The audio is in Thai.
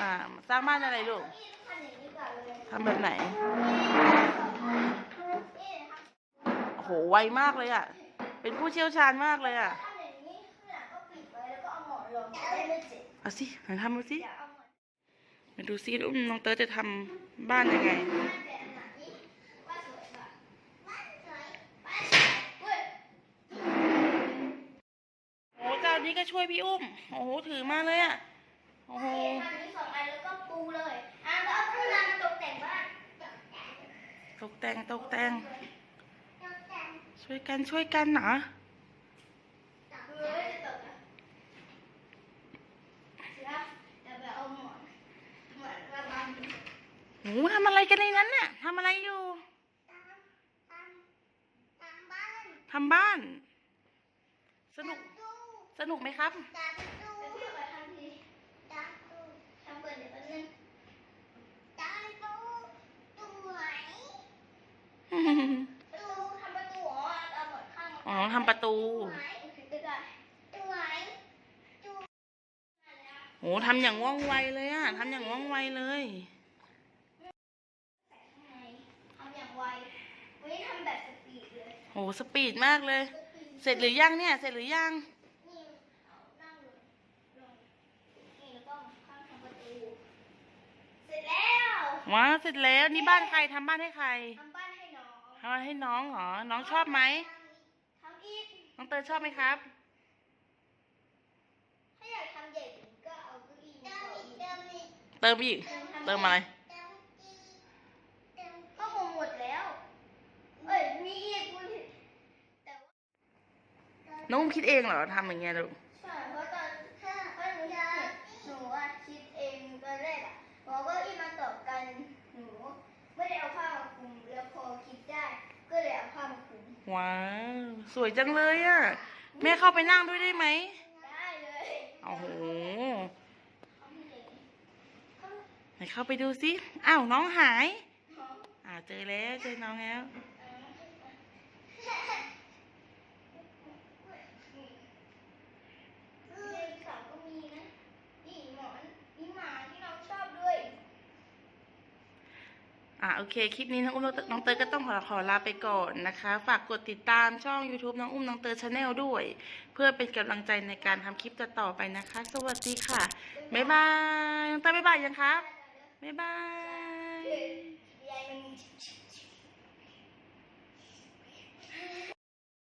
อ่า สร้างบ้านอะไรลูกทำแบบไหน โอ้โห ไวมากเลยอะ เป็นผู้เชี่ยวชาญมากเลยอะทำอย่างนี้ข้างหลังก็ปิดไว้แล้วก็เอาหมอนลงจะได้ไม่เจ็บเอาสิไหนทำดูสิอย่าเอาหมอนมาดูซิอุ้มน้องเตอร์จะทำบ้านยังไงบ้านแบบไหนบ้านสวยป่ะบ้านสวยบ้านสวยเว้ยโอ้เจ้านี้ก็ช่วยพี่อุ้ม โอ้โห ถือมาเลยอะ โอ้โห ทำนี้สองอันแล้วก็ปูเลยอะก็เอาปูนามาตกแต่งบ้านตก แต่งตกแต่ง ช่วยกันช่วยกันเหรอเฮ้ยจะหนหมอนมาบังโอ้โหทำอะไรกันในนั้นน่ะทำอะไรอยู่ตามตามตามบ้านทำบ้าน สนุก สนุกไหมครับ ตามตู้เดี๋ยวพี่ไปทำทีตามตู้ทำเปิดเดี๋ยวแป๊บนึงตามตู้ตู้ไหนตู้ทำประตูอ๋อเอาหมดข้างมา อ๋อทำประตูตู้ไหนตู้ไหนตู้ไหนตู้ไหนอะโอ้ทำอย่างว่องไวเลยอะทำอย่างว่องไวเลยใส่ข้างในทำอย่างไววันนี้ทำแบบสปีดเลยโหสปีดมากเลย เสร็จหรือยังเนี่ย เสร็จหรือยังนี่เอานั่งลงลงนี่แล้วก็ข้างทำประตูเสร็จแล้วว้าวเสร็จแล้วนี่บ้านใครทำบ้านให้ใครทำบ้านให้น้องทำบ้านให้น้องเหรอ น้องชอบไหมทำอีก น้องเตยชอบไหมครับ ถ้าอยากทำใหญ่กว่านี้ก็เอาเก้าอี้มาต่ออีกเติมอีกเติมอีก เติมอะไร เติมอีกเติมก็คงหมดแล้ว เอ้ยมีอีกกูแต่ว่าน้องอุ้มคิดเองเหรอทำอย่างเงี้ยลูกใช่เพราะตอนถ้าเพราะหนูคิดหนูอะคิดเองตอนแรกอะบอกว่าอีมาต่อกันหนูไม่ได้เอาผ้ามาคลุมแล้วพอคิดได้ ก็เลยเอาผ้ามาคลุม ว้าว สวยจังเลยอะ แม่เข้าไปนั่งด้วยได้ไหมได้เลยโอ้โหเขาไม่เลยเขาไหนเข้าไปดูสิอ้าวน้องหายเขาอ่าเจอแล้วเจอน้องแล้ว เออขาก็มีนะนี่หมอนมีหมาที่น้องชอบด้วย อ่าโอเค คลิปนี้น้องอุ้มน้องเตยก็ต้องขอขอลาไปก่อนนะคะ ฝากกดติดตามช่อง YouTube น้องอุ้มน้องเตยชาแนลด้วย เพื่อเป็นกำลังใจในการทำคลิปต่อๆไปนะคะ สวัสดีค่ะ บ๊ายบายน้องเตยบ๊ายบายยังครับ บ๊ายบาย